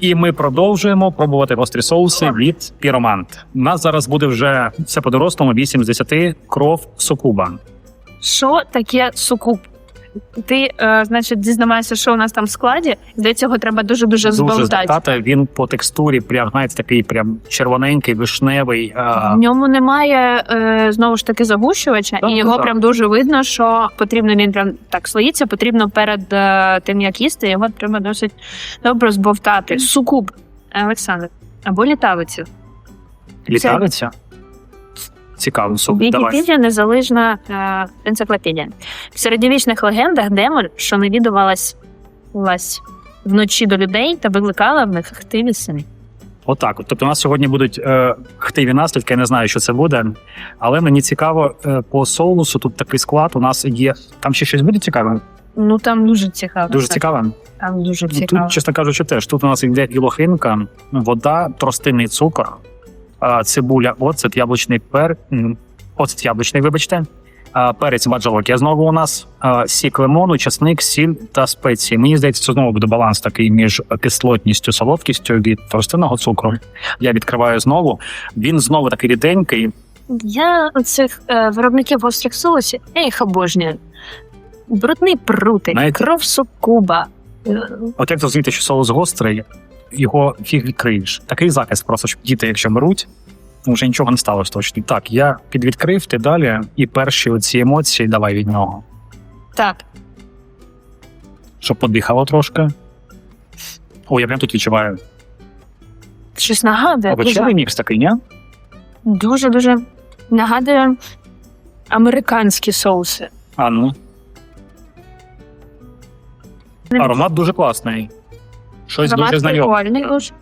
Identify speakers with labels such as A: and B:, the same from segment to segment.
A: І ми продовжуємо пробувати гострі соуси від Піромант. У нас зараз буде вже все по-дорослому, 8 з 10 кров сукуба.
B: Що таке сукуп? Ти, е, значить, дізнаваєшся, що у нас там в складі. Для цього треба дуже дуже зболтати.
A: Він по текстурі, прям знаєте, такий прям червоненький, вишневий. А,
B: В ньому немає е, знову ж таки загущувача,
A: Так,
B: і його
A: так.
B: прям дуже видно, що потрібно він прям так слоїться. Потрібно перед е, тим, як їсти, його треба досить добре збовтати. Сукуб, Олександр, або літавицю.
A: літавиця. Цікаво, суп. Давай.
B: Вікіпедія незалежна е, енциклопедія. В середньовічних легендах демон, що навідувалась влась вночі до людей та викликала в них хтиві сини.
A: Отак. От. Тобто у нас сьогодні будуть е, хтиві наслідки, я не знаю, що це буде. Але мені цікаво, е, по соусу тут такий склад. У нас є. Там ще щось буде цікаве?
B: Ну там дуже цікаво.
A: Дуже
B: все.
A: цікаве.
B: Там дуже
A: Ну,
B: цікаво.
A: Тут, чесно кажучи, теж тут у нас йде і вода, тростинний цукор, цибуля, оцет, яблучний пер, оцет яблучний, вибачте. Перець баджалокія знову у нас сік лимону, часник, сіль та спеції. Мені здається, це знову буде баланс такий між кислотністю, солодкістю від тростинного цукру. Я відкриваю знову. Він знову такий ріденький.
B: Я цих е, виробників гострих соусів, я їх обожнюю. Брудний прутик,
A: Знаєте-
B: кров сукуба. Е,
A: От як зрозуміти, що соус гострий, його фіг відкриєш. Такий заказ просто, щоб діти, якщо беруть, вже нічого не сталося точно. Так, я підвідкрив, ти далі, і перші оці емоції давай від нього.
B: Так,
A: Щоб подихало трошки. О, я прям тут відчуваю.
B: щось нагадує.
A: Овочевий мікс такий, ні?
B: Дуже дуже нагадує американські соуси.
A: А ну. Аромат дуже класний. Щось дуже знайоме.
B: прикольний дуже.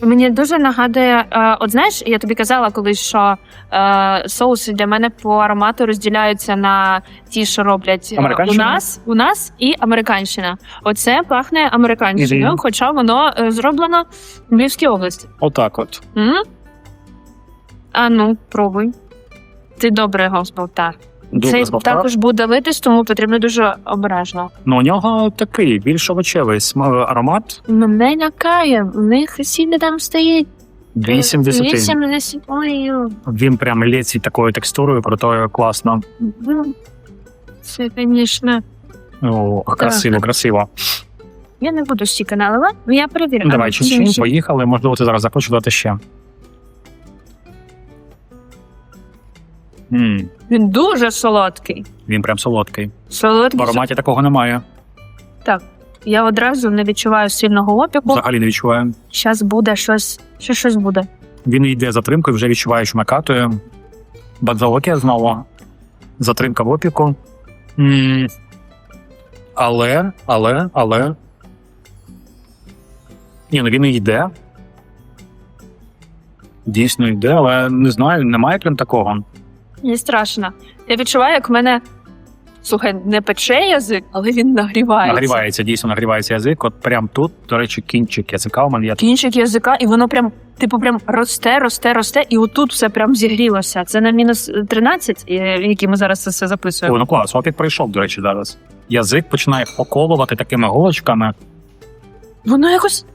B: Мені дуже нагадує, е, от знаєш, я тобі казала колись, що е, соуси для мене по аромату розділяються на ті, що роблять е, у
A: Американщина?
B: нас, у нас і американщина. Оце пахне американщиною,
A: Мгм.
B: хоча воно е, зроблено в Львівській області.
A: Отак от.
B: М? А ну, пробуй. Ти добре його зболтав. Це також буде литись, тому потрібно дуже обережно.
A: Ну, у нього такий більш овочевий аромат.
B: Мене лякає, в них сіль там стоїть.
A: 8 з 10.
B: 80. Ой,
A: Він прям лється такою текстурою, крутою, класно.
B: ну, це, звісно.
A: О, красиво, красиво.
B: Я не буду стільки наливати, ну я перевірю.
A: Ну, Давай,
B: чим
A: поїхали. Можливо, ти зараз захочеш дати ще. М
B: Він дуже солодкий.
A: він прям солодкий. В
B: Солодкий.
A: ароматі такого немає.
B: Так. Я одразу не відчуваю сильного опіку.
A: Взагалі не відчуваю.
B: Зараз буде щось, ще щось буде.
A: Він йде затримкою, вже відчуваю, що накатує. Бадзалокія знову. Затримка в опіку. м Але, але, але. Ні, ну він і йде. Дійсно йде, але не знаю, немає прям такого.
B: Мені страшно. Я відчуваю, як в мене. Слухай, не пече язик, але він нагрівається.
A: Нагрівається, дійсно нагрівається язик. От прям тут, до речі, кінчик язика у мене є.
B: Кінчик язика, і воно прям, типу, прям росте, росте, росте, і отут все прям зігрілося. Це на мінус 13, е, які ми зараз це все записуємо.
A: ну клас, опік прийшов, до речі, зараз. Язик починає околувати такими голочками.
B: Воно якось.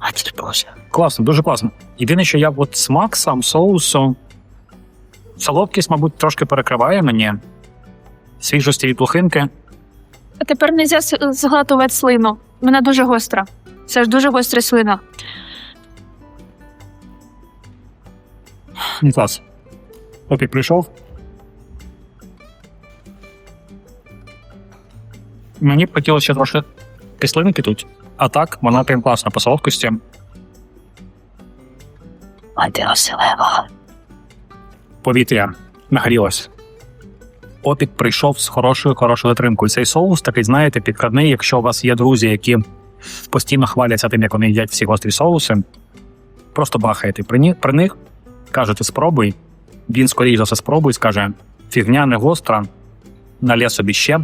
B: Матір Боже.
A: Класно, дуже класно. Єдине, що я от смак сам соусу. Солодкість, мабуть, трошки перекриває мені. Свіжості від лохинки.
B: А тепер не можна зглатувати слину. Вона дуже гостра. Це ж дуже гостра слина.
A: Ну, клас. Опік прийшов. Мені б хотілося ще трошки кислинки тут. А так, вона прям класна по солодкості. Повітря нагрілось. Опік прийшов з хорошою хорошою затримкою. Цей соус такий, знаєте, підкрадний, якщо у вас є друзі, які постійно хваляться тим, як вони їдять всі гострі соуси. Просто бахаєте при, них, кажете, спробуй. Він, скоріш за все, спробує скаже: фігня не гостра, налє собі ще.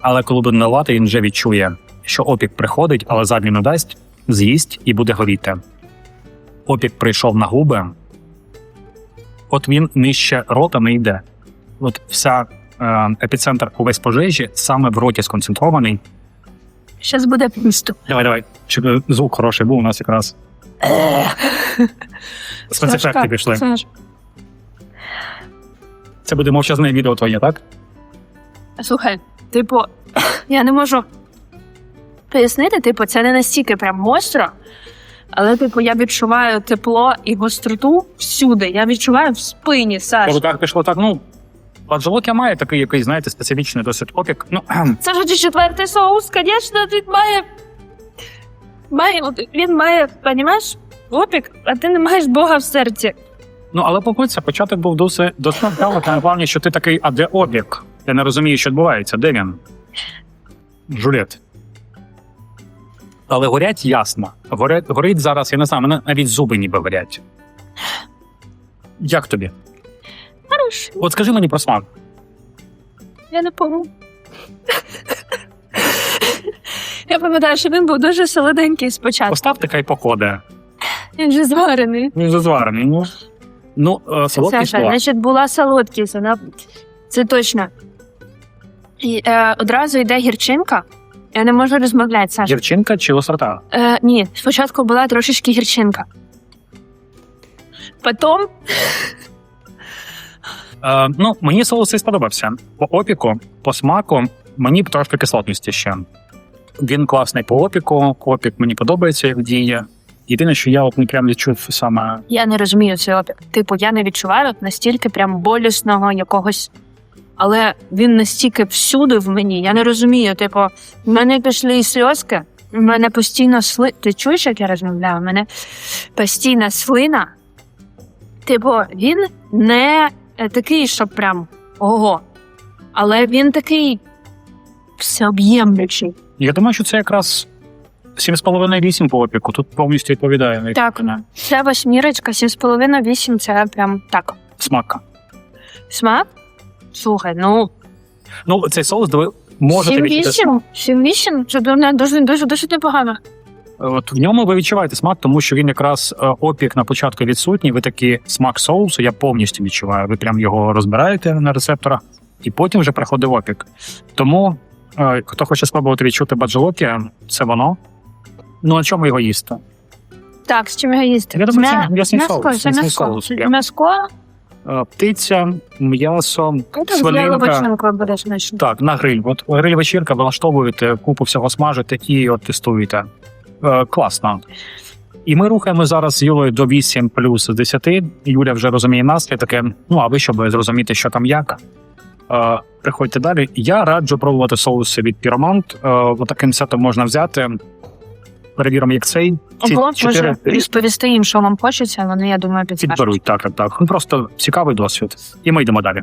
A: Але коли буде наливати, він вже відчує, що опік приходить, але задню не дасть, з'їсть і буде горіти. Опік прийшов на губи, от він нижче рота не йде. От вся е, епіцентр увесь пожежі саме в роті сконцентрований.
B: Зараз буде пусто.
A: Давай, давай. Щоб звук хороший був у нас якраз. Спецефекти пішли.
B: Саш,
A: Це буде мовчазне відео твоє, так?
B: Слухай, типу, я не можу пояснити, типу, це не настільки прям гостро, але, типу, я відчуваю тепло і гостроту всюди. Я відчуваю в спині, Саш.
A: Коли так пішло так, ну. Баджолокія має такий якийсь, знаєте, специфічний досить опік. Ну,
B: Це ж четвертий соус, звісно, він має. має от він має, розумієш, опік, а ти не маєш Бога в серці.
A: ну але погодься, початок був досить досить вдало. Найголовніше, що ти такий, а де опік? Я не розумію, що відбувається. Де він? Жулет. Але горять ясно. Горять, горить зараз, я не знаю, мене навіть зуби ніби горять. Як тобі?
B: Хорош,
A: От скажи мені про смак.
B: я не помню. Я пам'ятаю, що він був дуже солоденький спочатку.
A: Постав така походи.
B: Він же зварений.
A: Він зазварений. Ну, ну е, солодкий
B: Саша,
A: слова.
B: значить, була солодкість, вона... це точно. І е, одразу йде гірчинка. Я не можу розмовляти, Саша.
A: Гірчинка чи острота?
B: Е, ні, спочатку була трошечки гірчинка. Потім
A: Е, ну, мені соус цей сподобався. По опіку, по смаку, мені б трошки кислотності ще. Він класний по опіку, опік мені подобається, як діє. Єдине, що я от не прям відчув саме
B: я не розумію цей опік. Типу, я не відчуваю настільки прям болісного якогось. Але він настільки всюди в мені. Я не розумію. Типу, в мене пішли і сльозки, в мене постійно сли. Ти чуєш, як я розмовляю? В мене постійна слина. Типу, він не е, такий, що прям ого. Але він такий всеоб'ємлючий.
A: Я думаю, що це якраз 7,5-8 по опіку. Тут повністю відповідає
B: Так, це восьмірочка, 7,5-8 це прям так.
A: смака.
B: Смак? Слухай, ну
A: Ну, цей соус диви, можете відчути.
B: 7-8, 7-8, це дуже, дуже, дуже, дуже непогано.
A: От в ньому ви відчуваєте смак, тому що він якраз е, опік на початку відсутній. Ви такий смак соусу, я повністю відчуваю. Ви прям його розбираєте на рецепторах, і потім вже приходить опік. Тому е, хто хоче спробувати відчути баджолокі, це воно. Ну на чому його їсти?
B: Так, з чим його їсти?
A: Я думаю, це
B: М'я-
A: м'ясний соус,
B: Це
A: м'ясний
B: м'яско.
A: соус.
B: М'яско,
A: Е, Птиця, м'ясо,
B: ну,
A: свининка. Так, на гриль. От гриль вечірка, влаштовуєте, купу всього смажите і от тестуєте. Е, класно. І ми рухаємо зараз з Юлою до 8 плюс 10. Юля вже розуміє наслідки. Ну а ви, щоб зрозуміти, що там як. Е, приходьте далі. Я раджу пробувати соуси від Pyramant. Е, отаким сетом можна взяти. Перевіримо, як цей. Ці
B: Облом може
A: чотири
B: розповісти їм, що вам хочеться, вони, я думаю, підскажуть.
A: підберуть. Так, так, так. Ну просто цікавий досвід. І ми йдемо далі.